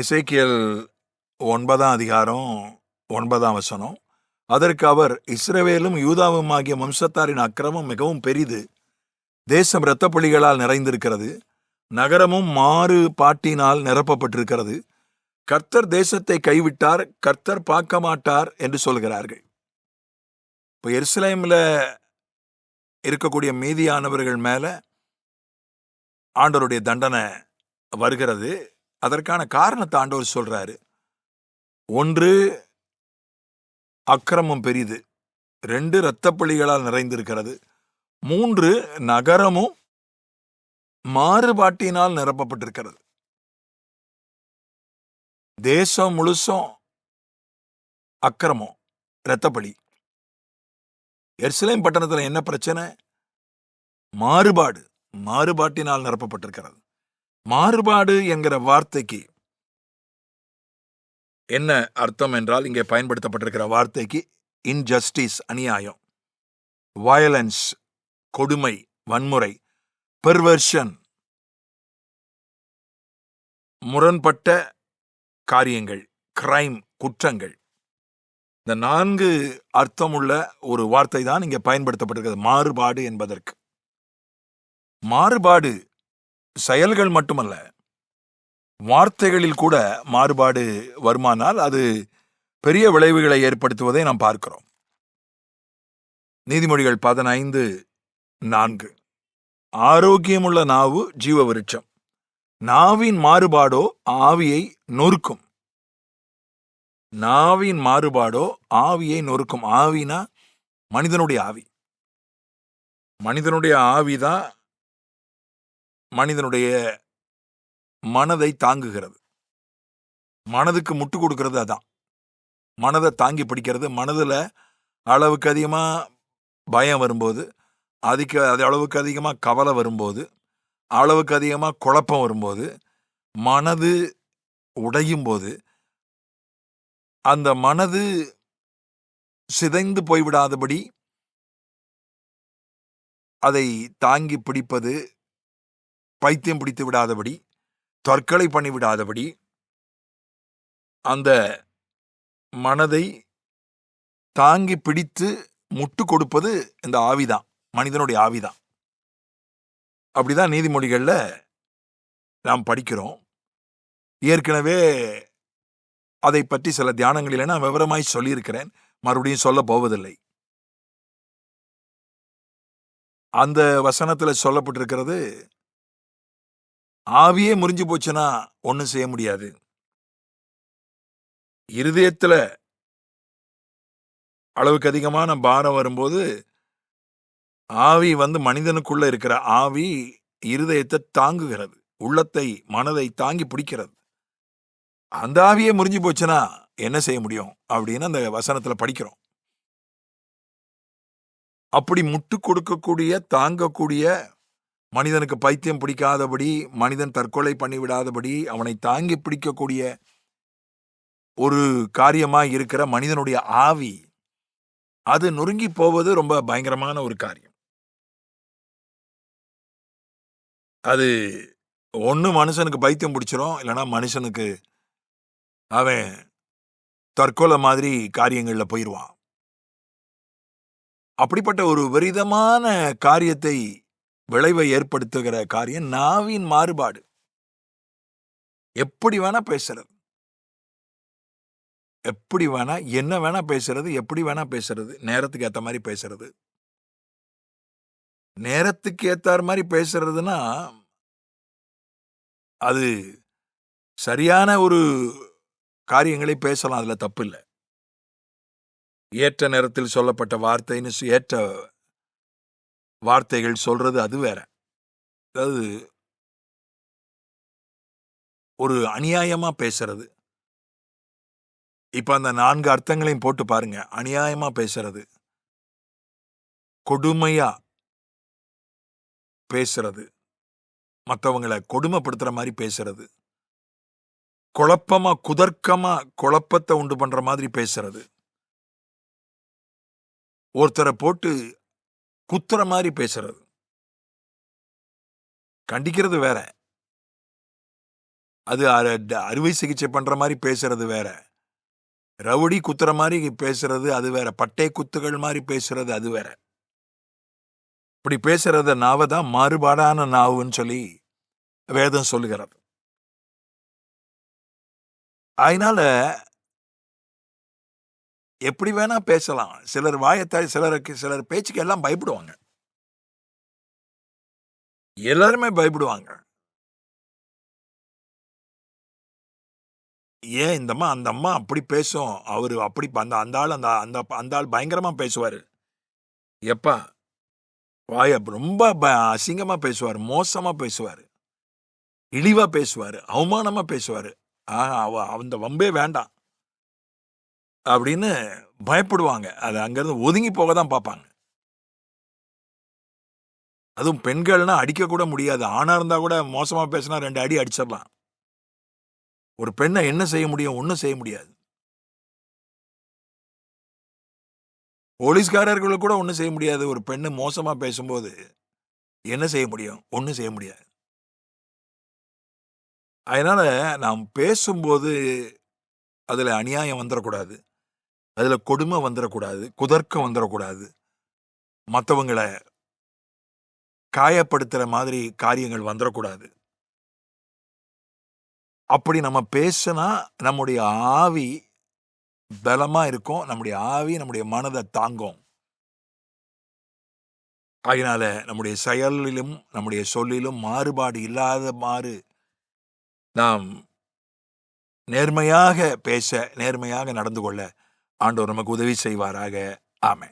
இசைக்கியல் ஒன்பதாம் அதிகாரம் ஒன்பதாம் வசனம். அதற்கு அவர் இஸ்ரவேலும் யூதாவும் ஆகிய வம்சத்தாரின் அக்கிரமம் மிகவும் பெரிது. தேசம் இரத்த பலிகளால் நிறைந்திருக்கிறது. நகரமும் மாறு பாட்டினால் நிரப்பப்பட்டிருக்கிறது. கர்த்தர் தேசத்தை கைவிட்டார் கர்த்தர் பார்க்க மாட்டார் என்று சொல்கிறார்கள். இப்போ எருசலேமில் இருக்கக்கூடிய மீதியானவர்கள் மேலே ஆண்டவருடைய தண்டனை வருகிறது. அதற்கான காரணத்தை ஆண்டவர் சொல்றாரு. ஒன்று அக்கிரமம் பெரிது. ரெண்டு இரத்தப்பள்ளிகளால் நிறைந்திருக்கிறது. மூன்று நகரமும் மாறுபாட்டினால் நிரப்பப்பட்டிருக்கிறது. தேசம் முழுசும் அக்கிரமம் இரத்தப்பழி. எர்சிலேம் பட்டணத்தில் என்ன பிரச்சனை? மாறுபாடு மாறுபாட்டினால் நிரப்பப்பட்டிருக்கிறது. மாறுபாடு என்கிற வார்த்தைக்கு. என்ன அர்த்தம் என்றால் இங்கே பயன்படுத்தப்பட்டிருக்கிற வார்த்தைக்கு இன்ஜஸ்டிஸ் அநியாயம். வயலன்ஸ் கொடுமை வன்முறை பெர்வர்ஷன் முரண்பட்ட காரியங்கள் கிரைம் குற்றங்கள். இந்த நான்கு அர்த்தமுள்ள ஒரு வார்த்தை தான் இங்கே பயன்படுத்தப்பட்டிருக்கிறது மாறுபாடு என்பதற்கு. மாறுபாடு செயல்கள் மட்டுமல்ல வார்த்தைகளில் கூட மாறுபாடு வருமானால் அது பெரிய விளைவுகளை ஏற்படுத்துவதை நாம் பார்க்கிறோம். நீதிமொழிகள் பதினைந்து நான்கு. ஆரோக்கியமுள்ள நாவு ஜீவ விருட்சம் நாவின் மாறுபாடோ ஆவியை நொறுக்கும். நாவின் மாறுபாடோ ஆவியை நொறுக்கும். ஆவினா மனிதனுடைய ஆவி. மனிதனுடைய ஆவிதான் மனிதனுடைய மனதை தாங்குகிறது. மனதுக்கு முட்டு கொடுக்கறது அதான். மனதை தாங்கி பிடிக்கிறது. மனதில் அளவுக்கு அதிகமாக பயம் வரும்போது அதுக்கு அது அளவுக்கு அதிகமாக கவலை வரும்போது அளவுக்கு அதிகமாக குழப்பம் வரும்போது மனது உடையும் போது அந்த மனது சிதைந்து போய்விடாதபடி அதை தாங்கி பிடிப்பது பைத்தியம் பிடித்து விடாதபடி தற்கொலை பண்ணி விடாதபடி அந்த மனதை தாங்கி பிடித்து முட்டு கொடுப்பது இந்த ஆவிதான் மனிதனுடைய ஆவிதான். அப்படிதான் நீதிமொழிகளில் நாம் படிக்கிறோம். ஏற்கனவே அதை பற்றி சில தியானங்களில் நான் விவரமாய் சொல்லியிருக்கிறேன் மறுபடியும் சொல்ல போவதில்லை. அந்த வசனத்தில் சொல்லப்பட்டிருக்கிறது ஆவியே முறிஞ்சு போச்சுன்னா ஒன்றும் செய்ய முடியாது. இருதயத்துல அளவுக்கு அதிகமான பாரம் வரும்போது ஆவி வந்து மனிதனுக்குள்ள இருக்கிற ஆவி இருதயத்தை தாங்குகிறது. உள்ளத்தை மனதை தாங்கி பிடிக்கிறது. அந்த ஆவியே முறிஞ்சு போச்சுன்னா என்ன செய்ய முடியும்? அப்படின்னு அந்த வசனத்துல படிக்கிறோம். அப்படி முட்டு கொடுக்கக்கூடிய தாங்கக்கூடிய மனிதனுக்கு பைத்தியம் பிடிக்காதபடி மனிதன் தற்கொலை பண்ணிவிடாதபடி அவனை தாங்கி பிடிக்கக்கூடிய ஒரு காரியமா இருக்கிற மனிதனுடைய ஆவி அது நொறுங்கி போவது ரொம்ப பயங்கரமான ஒரு காரியம். அது ஒன்று மனுஷனுக்கு பைத்தியம் பிடிச்சிரும் இல்லைன்னா மனுஷனுக்கு அவன் தற்கொலை மாதிரி காரியங்களில் போயிடுவான் அப்படிப்பட்ட ஒரு விரிதமான காரியத்தை விளைவை ஏற்படுத்துகிற காரியம் நாவின் மாறுபாடு. எப்படி வேணா பேசுறது. எப்படி வேணா என்ன வேணா பேசுறது எப்படி வேணா பேசுறது நேரத்துக்கு ஏத்த மாதிரி பேசுறது. நேரத்துக்கு ஏத்தார் மாதிரி பேசுறதுன்னா அது சரியான ஒரு காரியங்களை பேசலாம் அதுல தப்பு இல்லை ஏற்ற நேரத்தில் சொல்லப்பட்ட வார்த்தைன்னு ஏற்ற வார்த்தைகள் சொல்றது அது வேற. அதாவது ஒரு அநியாயமா பேசுறது. இப்ப அந்த நான்கு அர்த்தங்களையும் போட்டு பாருங்க. அநியாயமா பேசுறது. கொடுமையா பேசுறது. மற்றவங்களை கொடுமைப்படுத்துற மாதிரி பேசுறது. குழப்பமா குதர்க்கமா குழப்பத்தை உண்டு பண்ற மாதிரி பேசுறது. ஒருத்தரை போட்டு குத்துற மாதிரி பேசுறது. கண்டிக்கிறது வேற. அது அறுவை சிகிச்சை பண்ற மாதிரி பேசுறது வேற. ரவுடி குத்துற மாதிரி பேசுறது அது வேற. பட்டை குத்துகள் மாதிரி பேசுறது அது வேற. இப்படி பேசுறத நாவை தான் மாறுபாடான நாவுன்னு சொல்லி வேதம் சொல்லுகிறது. அதனால எப்படி வேணா பேசலாம். சிலர் வாயத்தாய் சிலருக்கு சிலர் பேச்சுக்கு எல்லாம் பயப்படுவாங்க. எல்லாருமே பயப்படுவாங்க. ஏன் இந்த அம்மா அந்த அம்மா அப்படி பேசும்? அவரு அப்படி ப- அந்த அந்த ஆள் அந்த அந்த அந்த ஆள் பயங்கரமா பேசுவாரு. எப்பா? வாய ரொம்ப ப- அசிங்கமா பேசுவார். மோசமா பேசுவார். இழிவா பேசுவார். அவமானமா பேசுவார். ஆஹா அவ அந்த வம்பே வேண்டாம். அப்படின்னு பயப்படுவாங்க. அது அங்கேருந்து ஒதுங்கி போக தான் பார்ப்பாங்க. அதுவும் பெண்கள்னா அடிக்கக்கூட முடியாது. ஆணாக இருந்தால் கூட மோசமாக பேசினா ரெண்டு அடி அடிச்சிடலாம். ஒரு பெண்ணை என்ன செய்ய முடியும்? ஒன்றும் செய்ய முடியாது. போலீஸ்காரர்களுக்கு கூட ஒன்றும் செய்ய முடியாது. ஒரு பெண்ணு மோசமாக பேசும்போது என்ன செய்ய முடியும்? ஒன்றும் செய்ய முடியாது. அதனால நாம் பேசும்போது அதில் அநியாயம் வந்துடக்கூடாது அதுல கொடுமை வந்துடக்கூடாது குதர்க்கம் வந்துடக்கூடாது மற்றவங்களை காயப்படுத்துற மாதிரி காரியங்கள் வந்துடக்கூடாது அப்படி நம்ம பேசினா நம்முடைய ஆவி பலமா இருக்கும் நம்முடைய ஆவி நம்முடைய மனதை தாங்கும். அதனால நம்முடைய செயலிலும் நம்முடைய சொல்லிலும் மாறுபாடு இல்லாத மாறு நாம் நேர்மையாக பேச நேர்மையாக நடந்து கொள்ள ஆண்டவர் நமக்கு உதவி செய்வாராக. ஆமை